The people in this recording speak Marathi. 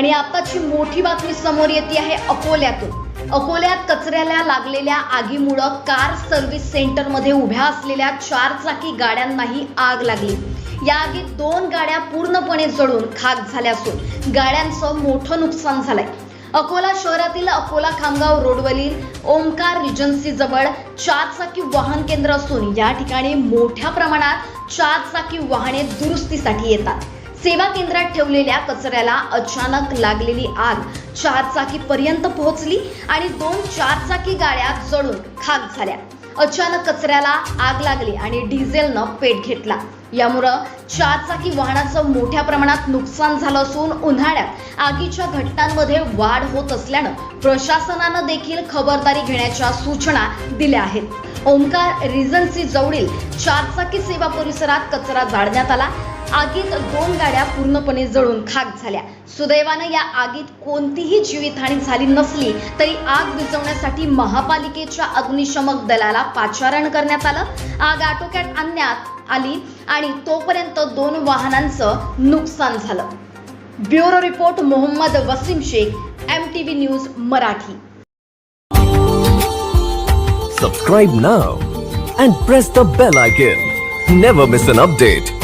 आणि आताची मोठी बातमी समोर येते आहे अकोल्यातून. अकोल्यात कचऱ्याला लागलेल्या आगीमुळं कार सर्व्हिस सेंटरमध्ये उभ्या असलेल्या चार चाकी गाड्यांनाही आग लागली. या आगीत दोन गाड्या पूर्णपणे जळून खाक झाल्या असून गाड्यांचं मोठं नुकसान झालंय. अकोला शहरातील अकोला खामगाव रोडवरील ओमकार रिजन्सी जवळ चारचाकी वाहन केंद्र असून या ठिकाणी मोठ्या प्रमाणात चारचाकी वाहने दुरुस्तीसाठी येतात. सेवा केंद्रात ठेवलेल्या कचऱ्याला अचानक लागलेली आग चारचाकी पर्यंत पोहोचली आणि दोन चारचाकी गाड्या जळून खाक झाल्या. अचानक कचऱ्याला आग लागली आणि डिझेलनं पेट घेतला. यामुळं चारचाकी वाहनाचं मोठ्या प्रमाणात नुकसान झालं असून उन्हाळ्यात आगीच्या घटनांमध्ये वाढ होत असल्यानं प्रशासनानं देखील खबरदारी घेण्याच्या सूचना दिल्या आहेत. ओमकार रिजन्सी जवळील चारचाकी सेवा परिसरात कचरा जाळण्यात आला आगीत दोन गाड्या पूर्णपणे जळून खाक झाल्या. सुदैवानं या आगीत कोणतीही जीवितहानी झाली नसली तरी आग विझवण्यासाठी महापालिकेच्या अग्निशमक दलाला पाचारण करण्यात आलं. आग आटोक्यात आणण्यात आली आणि तोपर्यंत दोन वाहनांचं नुकसान झालं. Bureau report Mohammed Wasim Shaikh M T V news Marathi. Subscribe now and press the bell icon never miss an update